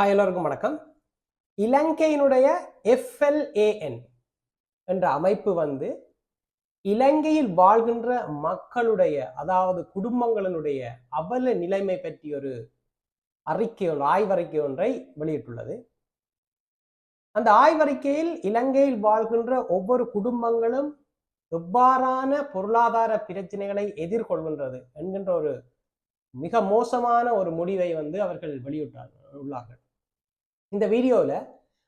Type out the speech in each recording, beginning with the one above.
Hi எல்லோருக்கும் வணக்கம். இலங்கையினுடைய எஃப்எல்ஏஎன் என்ற அமைப்பு வந்து இலங்கையில் வாழ்கின்ற மக்களுடைய அதாவது குடும்பங்களினுடைய அவல நிலைமை பற்றி ஒரு அறிக்கை ஒன்று ஆய்வறிக்கை ஒன்றை வெளியிட்டுள்ளது. அந்த ஆய்வறிக்கையில் இலங்கையில் வாழ்கின்ற ஒவ்வொரு குடும்பங்களும் எவ்வாறான பொருளாதார பிரச்சனைகளை எதிர்கொள்கின்றது என்கின்ற ஒரு மிக மோசமான ஒரு முடிவை வந்து அவர்கள் வெளியிட்டார்கள் உள்ளார்கள். இந்த வீடியோவில்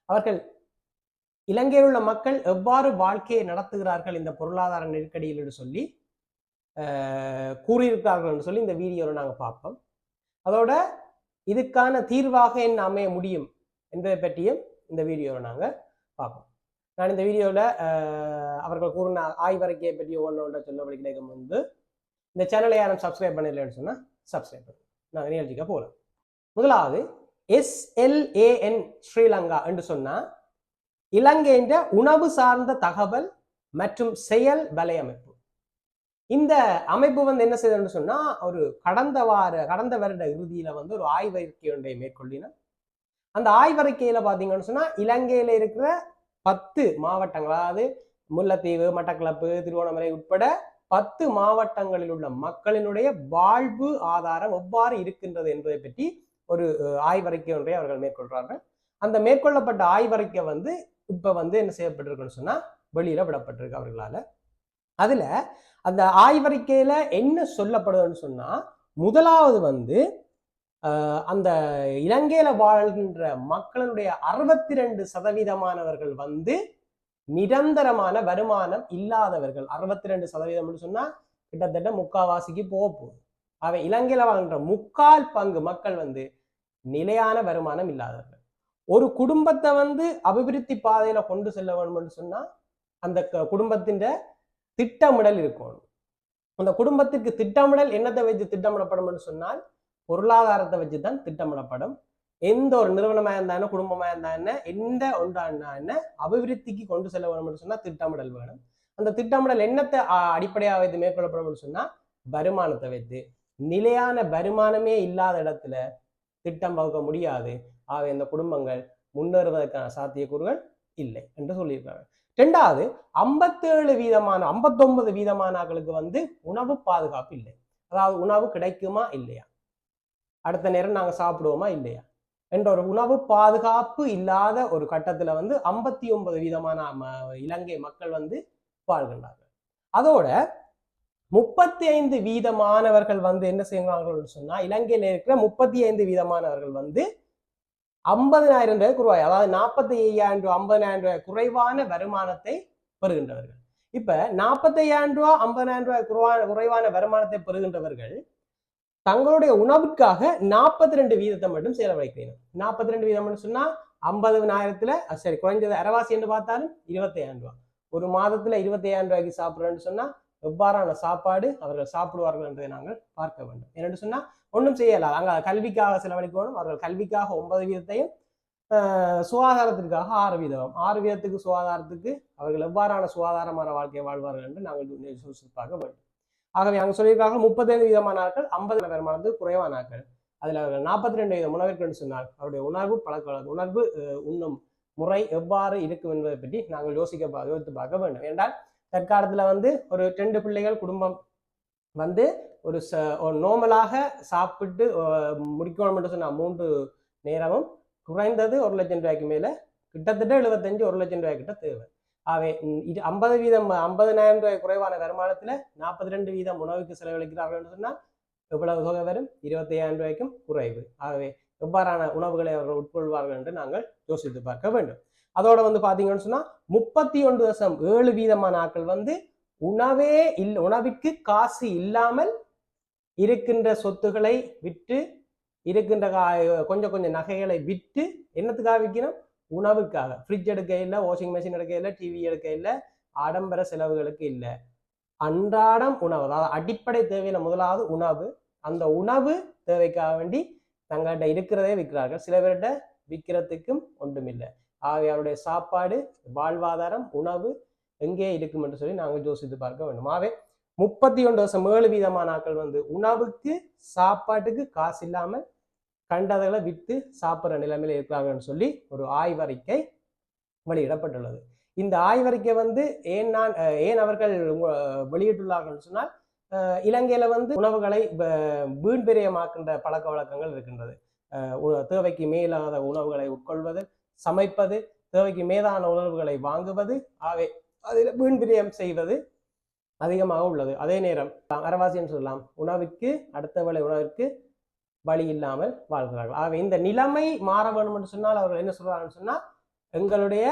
அவர்கள் இலங்கையில் உள்ள மக்கள் எவ்வாறு வாழ்க்கையை நடத்துகிறார்கள் இந்த பொருளாதார நெருக்கடியில் என்று சொல்லி கூறியிருக்கிறார்கள் என்று சொல்லி இந்த வீடியோவில் நாங்கள் பார்ப்போம். அதோட இதுக்கான தீர்வாக என்ன அமைய முடியும் என்பதை பற்றியும் இந்த வீடியோவில் நாங்கள் பார்ப்போம். நான் இந்த வீடியோவில் அவர்கள் கூறின ஆய்வறிக்கையை பற்றி ஒன்று ஒன்றை சொல்ல கிடைக்கும் வந்து இந்த சேனலை யாரும் சப்ஸ்கிரைப் பண்ணலைன்னு சொன்னால் சப்ஸ்கிரைப் பண்ணுங்க. நாங்கள் நிகழ்ச்சிக்க போகலாம் முதலாவது எஸ்எல்ஏஎன் ஸ்ரீலங்கா என்று சொன்னா இலங்கைன்ற உணவு சார்ந்த தகவல் மற்றும் செயல் வலையமைப்பு. இந்த அமைப்பு வந்து என்ன செய்யுதுன்னு சொன்னா ஒரு கடந்த வார கடந்த வருட இறுதியில வந்து ஒரு ஆய்வறிக்கை ஒன்றை மேற்கொள்ளின. அந்த ஆய்வறிக்கையில் பார்த்தீங்கன்னு சொன்னா இலங்கையில இருக்கிற பத்து மாவட்டங்கள் அதாவது முல்லைத்தீவு மட்டக்களப்பு திருவோணமலை உட்பட பத்து மாவட்டங்களில் உள்ள மக்களினுடைய வாழ்வு ஆதாரம் எவ்வாறு இருக்கின்றது என்பதை பற்றி ஒரு ஆய்வறிக்கை ஒன்றை அவர்கள் மேற்கொள்றார்கள் அந்த மேற்கொள்ளப்பட்ட ஆய்வறிக்கை வந்து இப்ப வந்து என்ன செய்யப்பட்டிருக்குன்னு சொன்னா வெளியில விடப்பட்டிருக்கு அவர்களால. அதுல அந்த ஆய்வறிக்கையில என்ன சொல்லப்படுதுன்னு சொன்னா முதலாவது வந்து அந்த இலங்கையில வாழ்கின்ற மக்களுடைய அறுபத்தி ரெண்டு சதவீதமானவர்கள் வந்து நிரந்தரமான வருமானம் இல்லாதவர்கள். அறுபத்தி ரெண்டு சதவீதம்னு சொன்னா கிட்டத்தட்ட முக்காவாசிக்கு போக போகும் அவை இலங்கையில் வாழ்கின்ற முக்கால் பங்கு மக்கள் வந்து நிலையான வருமானம் இல்லாதவர்கள். ஒரு குடும்பத்தை வந்து அபிவிருத்தி பாதையில கொண்டு செல்ல வேணும்னு சொன்னா அந்த க- குடும்பத்தின் திட்டமிடல் இருக்கணும். அந்த குடும்பத்திற்கு திட்டமிடல் என்னத்தை வச்சு திட்டமிடப்படும்னு சொன்னால் பொருளாதாரத்தை வச்சு தான் திட்டமிடப்படும். எந்த ஒரு நிறுவனமா இருந்தா என்ன குடும்பமா இருந்தா என்ன எந்த ஒன்றா என்ன அபிவிருத்திக்கு கொண்டு செல்ல வேணும்னு சொன்னா திட்டமிடல் வேணும். அந்த திட்டமிடல் என்னத்தை அடிப்படையாக வைத்து மேற்கொள்ளப்படும்னு சொன்னா வருமானத்தை வைத்து. நிலையான வருமானமே இல்லாத இடத்துல திட்டம் வகுக்க முடியாது. ஆகவே இந்த குடும்பங்கள் முன்னேறுவதற்கான சாத்தியக்கூறுகள் இல்லை என்று சொல்லியிருக்காங்க. ரெண்டாவது ஐம்பத்தேழு வீதமான ஐம்பத்தொன்பது வீதமானாக்களுக்கு வந்து உணவு பாதுகாப்பு இல்லை. அதாவது உணவு கிடைக்குமா இல்லையா? அடுத்த நேரம் நாங்க சாப்பிடுவோமா இல்லையா? என்ற ஒரு உணவு பாதுகாப்பு இல்லாத ஒரு கட்டத்துல வந்து ஐம்பத்தி ஒன்பது வீதமான இலங்கை மக்கள் வந்து வாழ்கின்றார்கள். அதோட முப்பத்தி ஐந்து வீதமானவர்கள் வந்து என்ன செய்கிறார்கள் சொன்னா இலங்கையில இருக்கிற முப்பத்தி ஐந்து வீதமானவர்கள் வந்து ஐம்பதனாயிரம் ரூபாய் குறைவாய் அதாவது நாற்பத்தி ஐயாயிரம் ரூபாய் ஐம்பதனாயிரம் ரூபாய் குறைவான வருமானத்தை பெறுகின்றவர்கள். இப்ப நாற்பத்தையாயிரம் ரூபாய் ஐம்பதாயிரம் ரூபாய் குறைவான குறைவான வருமானத்தை பெறுகின்றவர்கள் தங்களுடைய உணவுக்காக நாற்பத்தி ரெண்டு வீதத்தை மட்டும் செலவழிக்கிறீங்க நாற்பத்தி ரெண்டு வீதம்னு சொன்னா ஐம்பதுனாயிரத்துல நாயிரத்துல சரி குறைஞ்சது அரவாசி என்று பார்த்தாலும் இருபத்தையாயிரம் ரூபாய். ஒரு மாதத்துல இருபத்தையாயிரம் ரூபாய்க்கு சாப்பிட்றேன்னு சொன்னா எவ்வாறான சாப்பாடு அவர்கள் சாப்பிடுவார்கள் என்பதை நாங்கள் பார்க்க வேண்டும். என்னென்று சொன்னால் ஒன்றும் செய்யலாம் நாங்கள் கல்விக்காக செலவழிக்கணும். அவர்கள் கல்விக்காக ஒன்பது வீதத்தையும் சுகாதாரத்திற்காக ஆறு வீதம். ஆறு வீதத்துக்கு சுகாதாரத்துக்கு அவர்கள் எவ்வாறான சுகாதாரமான வாழ்க்கையை வாழ்வார்கள் என்று நாங்கள் யோசித்து பார்க்க வேண்டும். ஆகவே அங்கே சொல்லியிருக்காங்க முப்பத்தைந்து வீதமான நாட்கள் ஐம்பது வருமானது குறைவான நாட்கள் அதில் அவர்கள் நாற்பத்தி ரெண்டு வீதம் உணவிற்கு சொன்னால் அவருடைய உணர்வு பழக்க உணர்வு உண்ணும் முறை எவ்வாறு இருக்கும் என்பதை பற்றி நாங்கள் யோசிக்க யோசித்து பார்க்க வேண்டும். என்றால் தற்காலத்தில் வந்து ஒரு ரெண்டு பிள்ளைகள் குடும்பம் வந்து ஒரு ச ஒரு நோமலாக சாப்பிட்டு முடிக்கணும் மட்டும் சொன்னால் மூன்று நேரமும் குறைந்தது ஒரு லட்சம் ரூபாய்க்கு மேலே கிட்டத்தட்ட எழுபத்தஞ்சு ஒரு லட்சம் ரூபாய் கிட்ட தேவை. ஆகவே இது ஐம்பது வீதம் ஐம்பதனாயிரம் ரூபாய் குறைவான வருமானத்தில் நாற்பத்தி ரெண்டு வீதம் உணவுக்கு செலவழிக்கிறார்கள் என்று சொன்னால் எவ்வளவு தொகை வரும்? இருபத்தையாயிரம் ரூபாய்க்கும் குறைவு. ஆகவே எவ்வாறான உணவுகளை அவர்கள் உட்கொள்வார்கள் என்று நாங்கள் யோசித்து பார்க்க வேண்டும். அதோட வந்து பாத்தீங்கன்னு சொன்னா முப்பத்தி ஒன்று தசம் ஏழு வீதமான ஆட்கள் வந்து உணவே இல் உணவிற்கு காசு இல்லாமல் இருக்கின்ற சொத்துக்களை விற்று இருக்கின்ற கா- கொஞ்சம் கொஞ்சம் நகைகளை விற்று என்னத்துக்காக விற்கணும் உணவுக்காக. ஃப்ரிட்ஜ் எடுக்க இல்லை வாஷிங் மிஷின் எடுக்க இல்லை டிவி எடுக்க இல்லை ஆடம்பர செலவுகளுக்கு இல்லை. அன்றாடம் உணவு அதாவது அடிப்படை தேவையான முதலாவது உணவு அந்த உணவு தேவைக்காக வேண்டி தங்கள்கிட்ட இருக்கிறதே விற்கிறார்கள். சில பேர்கிட்ட விற்கிறதுக்கும் ஒன்றுமில்லை ஆகவே அவருடைய சாப்பாடு வாழ்வாதாரம் உணவு எங்கே இருக்கும் என்று சொல்லி நாங்கள் யோசித்து பார்க்க வேண்டும். ஆகவே முப்பத்தி ஒன்று வருஷம் ஏழு வீதமான ஆட்கள் வந்து உணவுக்கு சாப்பாட்டுக்கு காசு இல்லாமல் கண்டதுகளை விற்று சாப்பிட்ற நிலைமையில இருக்கிறாங்கன்னு சொல்லி ஒரு ஆய்வறிக்கை வெளியிடப்பட்டுள்ளது. இந்த ஆய்வறிக்கை வந்து ஏன் நான் ஏன் அவர்கள் வெளியிட்டுள்ளார்கள்னு வெளியிட்டுள்ளார்கள் சொன்னால் இலங்கையில வந்து உணவுகளை வீண்பிரியமாக்கின்ற பழக்க வழக்கங்கள் இருக்கின்றது. தேவைக்கு மேலாத உணவுகளை உட்கொள்வது சமைப்பது தேவைக்கு மேதான உணவுகளை வாங்குவது ஆகவே அதில் வீண்பிரியம் செய்வது அதிகமாக உள்ளது. அதே நேரம் அரவாசின்னு சொல்லலாம் உணவுக்கு அடுத்த வேலை உணவிற்கு வழி இல்லாமல் வாழ்கிறார்கள். ஆகவே இந்த நிலைமை மாற வேண்டும் என்று சொன்னால் அவர்கள் என்ன சொல்றாங்கன்னு சொன்னால் எங்களுடைய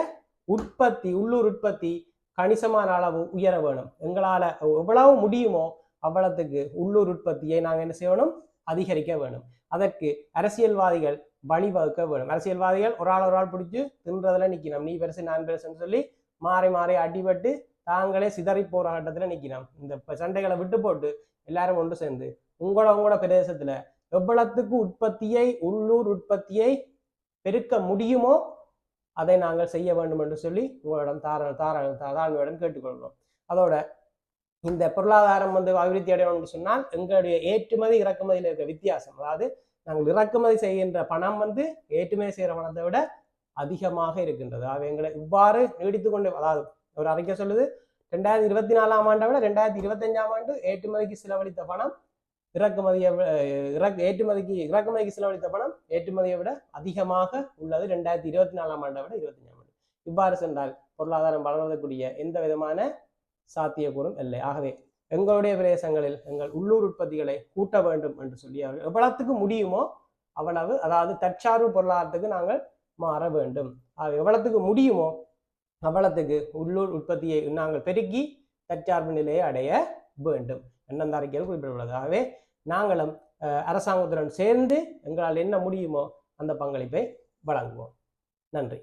உற்பத்தி உள்ளூர் உற்பத்தி கணிசமான அளவு உயர வேணும் எங்களால் எவ்வளவு முடியுமோ அவ்வளத்துக்கு உள்ளூர் உற்பத்தியை நாங்கள் என்ன செய்யணும் அதிகரிக்க வேணும் அதற்கு அரசியல்வாதிகள் வழிவகுக்க வேணும் அரசியல்வாதிகள் ஒரு ஆள் ஒரு ஆள் பிடிச்சு தின்றதுல நிக்கணும். நீ பெருசு நான் பெருசுன்னு சொல்லி மாறி மாறி அடிபட்டு தாங்களே சிதறி போராட்டத்துல நிக்கணும். இந்த சண்டைகளை விட்டு போட்டு எல்லாரும் ஒன்று சேர்ந்து உங்களோட உங்களோட பிரதேசத்துல எவ்வளத்துக்கு உற்பத்தியை உள்ளூர் உற்பத்தியை பெருக்க முடியுமோ அதை நாங்கள் செய்ய வேண்டும் என்று சொல்லி உங்களிடம் தார தார தாழ்மையுடன் கேட்டுக்கொள்கிறோம். அதோட இந்த பொருளாதாரம் வந்து அபிவிருத்தி அடையணும்னு சொன்னால் எங்களுடைய ஏற்றுமதி இறக்குமதியில் இருக்க வித்தியாசம். அதாவது நாங்கள் இறக்குமதி செய்கின்ற பணம் வந்து ஏற்றுமதி செய்கிற பணத்தை விட அதிகமாக இருக்கின்றது. ஆகவே எங்களை இவ்வாறு நீடித்து கொண்டு அதாவது ஒரு அறிக்கை சொல்லுது ரெண்டாயிரத்தி இருபத்தி நாலாம் ஆண்டை விட ரெண்டாயிரத்தி இருபத்தஞ்சாம் ஆண்டு ஏற்றுமதிக்கு செலவழித்த பணம் இறக்குமதியை விட- இறக்கு ஏற்றுமதிக்கு இறக்குமதிக்கு செலவழித்த பணம் ஏற்றுமதியை விட அதிகமாக உள்ளது ரெண்டாயிரத்தி இருபத்தி நாலாம் ஆண்டை விட இருபத்தஞ்சாம் ஆண்டு. இவ்வாறு சென்றால் பொருளாதாரம் வளர்வதற்குரிய எந்த விதமான சாத்தியக்கூறும் இல்லை. ஆகவே எங்களுடைய பிரதேசங்களில் எங்கள் உள்ளூர் உற்பத்திகளை கூட்ட வேண்டும் என்று சொல்லி அவர்கள் எவ்வளவுக்கு முடியுமோ அவ்வளவு அதாவது தற்சார்பு பொருளாதாரத்துக்கு நாங்கள் மாற வேண்டும். ஆக எவ்வளவுக்கு முடியுமோ அவ்வளத்துக்கு உள்ளூர் உற்பத்தியை நாங்கள் பெருக்கி தற்சார்பு நிலையை அடைய வேண்டும். எண்ணந்த அறிக்கையில் குறிப்பிட்டுள்ளது ஆகவே நாங்களும் அரசாங்கத்துடன் சேர்ந்து எங்களால் என்ன முடியுமோ அந்த பங்களிப்பை வழங்குவோம். நன்றி.